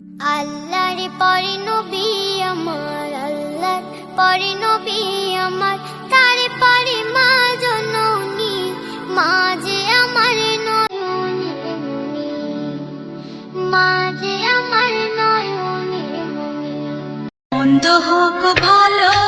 আল্লাহর পরে নবী আমার, আল্লাহর পরে নবী আমার। তার পরে মা জননী, মা যে আমার নয়নী মা যে আমার নয়নী মনি মন্দ হোক ভালো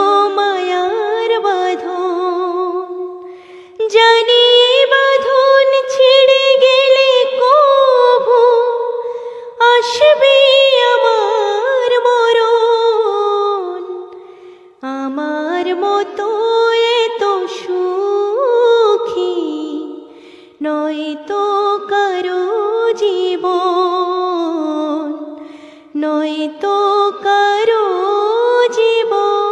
নয় তো কারও জীবন।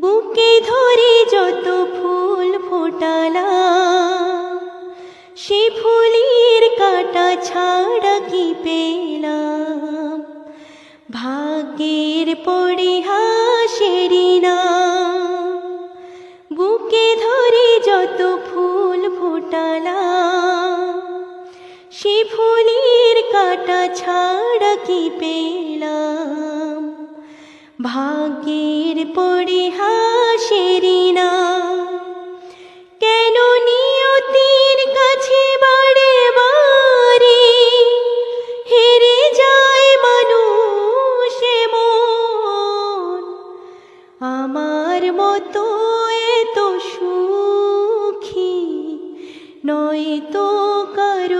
বুকে ধরে যত ফুল ফোটালা, সে ফুলের কাটা ছাড়া কি পেলাম? ভাগ্যের পরিহাসেরই না সে ফুলের কাটা ছাড়া কি পেলাম? ভাগ্যের পরিহাসেরই না কেন নিয়তির কাছে বারে বারে হেরে যায় মানুষ মন আমার মতো এত সুখী নয় তো কারও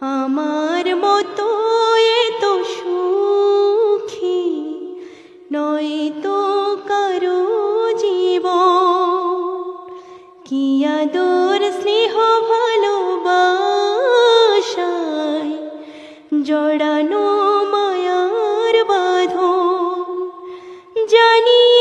আমার মতো এত সুখী নয় তো কারও জীব কি আদর, স্নেহ, ভালোবাসায় জড়ানো মায়ার বাধ জানি